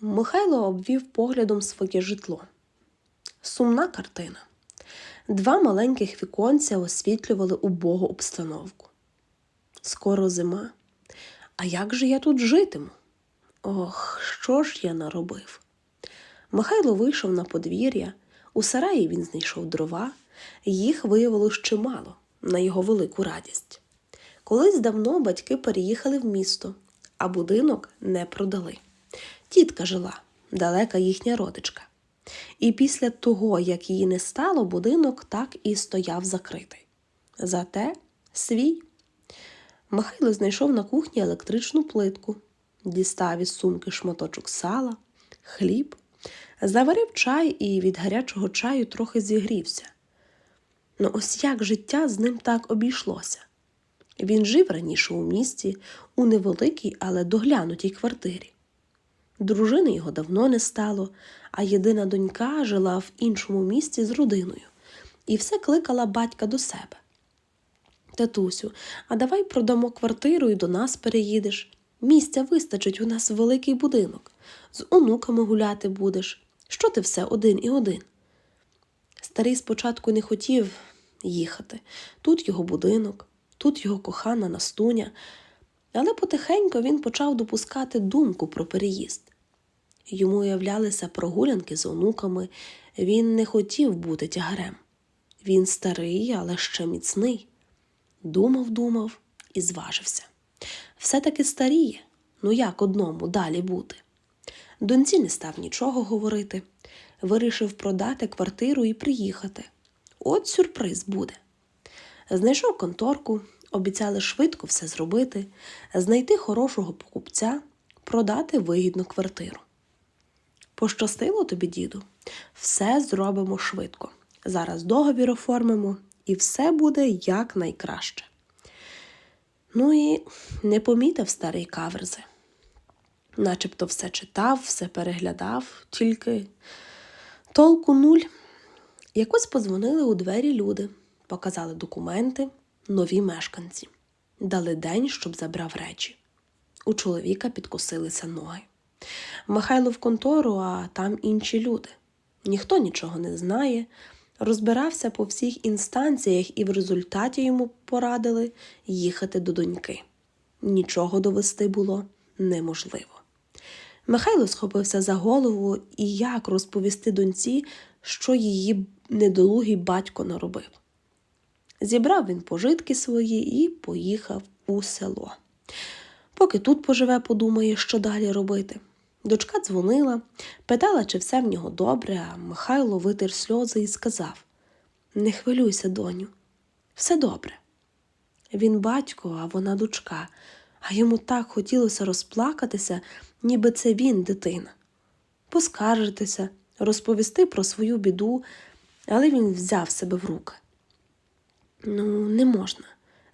Михайло обвів поглядом своє житло. Сумна картина. Два маленьких віконця освітлювали убогу обстановку. Скоро зима. А як же я тут житиму? Ох, що ж я наробив? Михайло вийшов на подвір'я, у сараї він знайшов дрова, їх виявилось чимало, на його велику радість. Колись давно батьки переїхали в місто, а будинок не продали. Тітка жила, далека їхня родичка. І після того, як її не стало, будинок так і стояв закритий. Зате свій. Михайло знайшов на кухні електричну плитку, дістав із сумки шматочок сала, хліб, заварив чай і від гарячого чаю трохи зігрівся. Ну ось як життя з ним так обійшлося. Він жив раніше у місті, у невеликій, але доглянутій квартирі. Дружини його давно не стало, а єдина донька жила в іншому місті з родиною і все кликала батька до себе. Татусю, а давай продамо квартиру і до нас переїдеш. Місця вистачить у нас великий будинок. З онуками гуляти будеш. Що ти все один і один? Старий спочатку не хотів їхати. Тут його будинок, тут його кохана Настуня, але потихеньку він почав допускати думку про переїзд. Йому уявлялися прогулянки з онуками, він не хотів бути тягарем. Він старий, але ще міцний. Думав, думав і зважився. Все-таки старіє, ну як одному далі бути. Доньці не став нічого говорити, вирішив продати квартиру і приїхати. От сюрприз буде. Знайшов конторку, обіцяли швидко все зробити, знайти хорошого покупця, продати вигідну квартиру. Пощастило тобі, діду, все зробимо швидко. Зараз договір оформимо, і все буде якнайкраще. Ну і не помітив старий каверзи. Начебто все читав, все переглядав, тільки толку нуль. Якось подзвонили у двері люди, показали документи, нові мешканці, дали день, щоб забрав речі. У чоловіка підкосилися ноги. Михайло в контору, а там інші люди. Ніхто нічого не знає, розбирався по всіх інстанціях і в результаті йому порадили їхати до доньки. Нічого довести було неможливо. Михайло схопився за голову і як розповісти доньці, що її недолугий батько наробив. Зібрав він пожитки свої і поїхав у село. Поки тут поживе, подумає, що далі робити. Дочка дзвонила, питала, чи все в нього добре, а Михайло витер сльози і сказав Не хвилюйся, доню, все добре. Він батько, а вона дочка, а йому так хотілося розплакатися, ніби це він дитина. Поскаржитися, розповісти про свою біду, але він взяв себе в руки. Ну, не можна,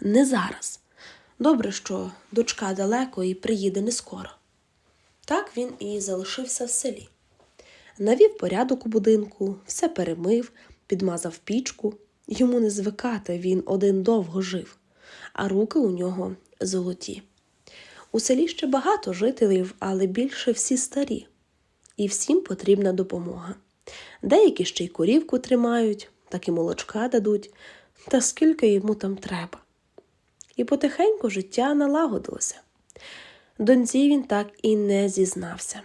не зараз. Добре, що дочка далеко і приїде не скоро. Так він і залишився в селі. Навів порядок у будинку, все перемив, підмазав пічку. Йому не звикати, він один довго жив, а руки у нього золоті. У селі ще багато жителів, але більше всі старі, і всім потрібна допомога. Деякі ще й корівку тримають, так і молочка дадуть, та скільки йому там треба. І потихеньку життя налагодилося. Доньці він так і не зізнався.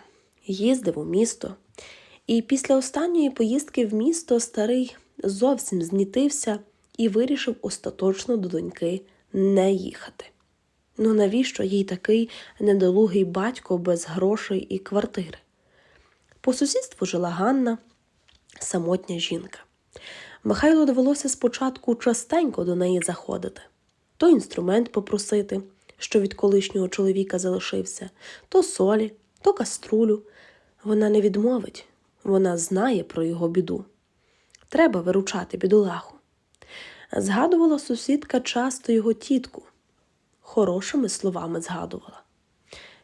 Їздив у місто, і після останньої поїздки в місто старий зовсім знітився і вирішив остаточно до доньки не їхати. Ну навіщо їй такий недолугий батько без грошей і квартири? По сусідству жила Ганна, самотня жінка. Михайло довелося спочатку частенько до неї заходити, то інструмент попросити, що від колишнього чоловіка залишився, то солі, то каструлю. Вона не відмовить, вона знає про його біду. Треба виручати бідолаху. Згадувала сусідка часто його тітку, хорошими словами згадувала.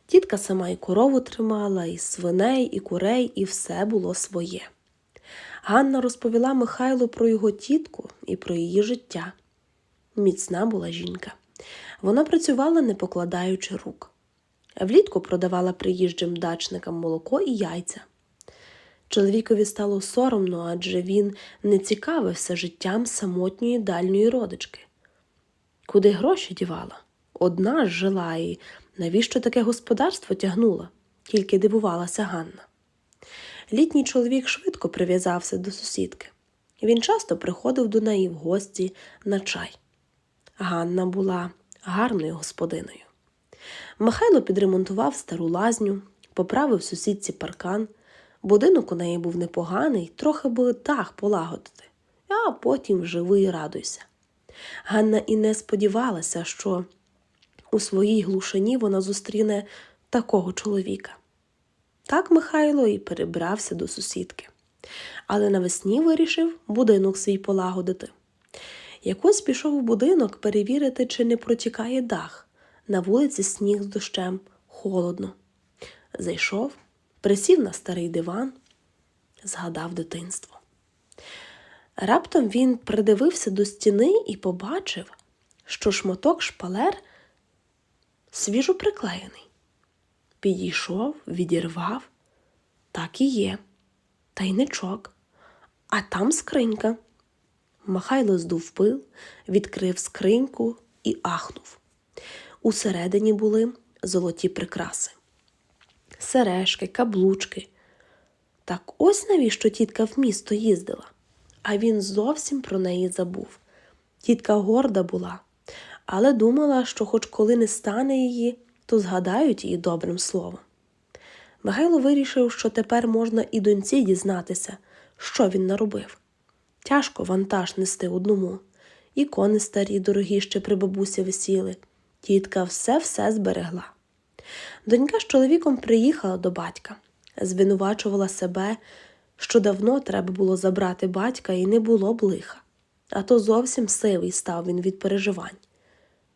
Тітка сама і корову тримала, і свиней, і курей, і все було своє. Ганна розповіла Михайлу про його тітку і про її життя. Міцна була жінка. Вона працювала, не покладаючи рук. Влітку продавала приїжджим дачникам молоко і яйця. Чоловікові стало соромно, адже він не цікавився життям самотньої дальньої родички. Куди гроші дівала? Одна ж жила і навіщо таке господарство тягнула, тільки дивувалася Ганна. Літній чоловік швидко прив'язався до сусідки. Він часто приходив до неї в гості на чай. Ганна була гарною господиною. Михайло підремонтував стару лазню, поправив сусідці паркан. Будинок у неї був непоганий, трохи би дах полагодити, а потім живи і радуйся. Ганна і не сподівалася, що у своїй глушині вона зустріне такого чоловіка. Так Михайло і перебрався до сусідки. Але навесні вирішив будинок свій полагодити. Якось пішов у будинок перевірити, чи не протікає дах. На вулиці сніг з дощем, холодно. Зайшов, присів на старий диван, згадав дитинство. Раптом він придивився до стіни і побачив, що шматок шпалер свіжо приклеєний. Підійшов, відірвав. Так і є. Тайничок. А там скринька. Михайло здув пил, відкрив скриньку і ахнув. Усередині були золоті прикраси, сережки, каблучки. Так ось навіщо тітка в місто їздила, а він зовсім про неї забув. Тітка горда була, але думала, що хоч коли не стане її, то згадають її добрим словом. Михайло вирішив, що тепер можна і доньці дізнатися, що він наробив. Тяжко вантаж нести одному. Ікони старі, дорогі ще при бабусі висіли. Тітка все-все зберегла. Донька з чоловіком приїхала до батька, звинувачувала себе, що давно треба було забрати батька і не було б лиха, а то зовсім сивий став він від переживань.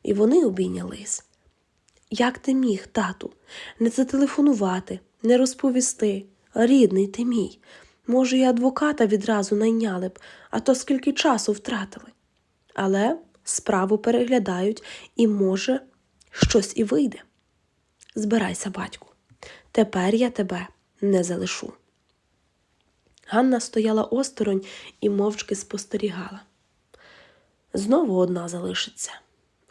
І вони обійнялись. Як ти міг, тату, не зателефонувати, не розповісти? Рідний ти мій. Може, і адвоката відразу найняли б, а то скільки часу втратили. Але справу переглядають і, може, щось і вийде. Збирайся, батьку, тепер я тебе не залишу. Ганна стояла осторонь і мовчки спостерігала. Знову одна залишиться,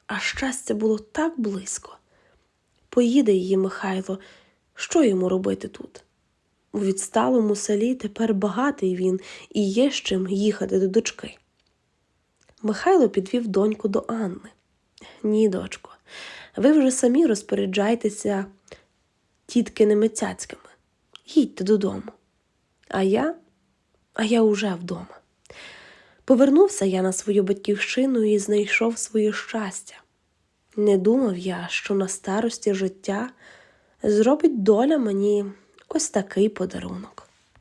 а щастя було так близько. Поїде її Михайло, що йому робити тут? У відсталому селі тепер багатий він і є з чим їхати до дочки. Михайло підвів доньку до Анни. Ні, дочко, ви вже самі розпоряджайтеся тіткиними цяцьками. Їдьте додому. А я, а я уже вдома. Повернувся я на свою батьківщину і знайшов своє щастя. Не думав я, що на старості життя зробить доля мені ось такий подарунок.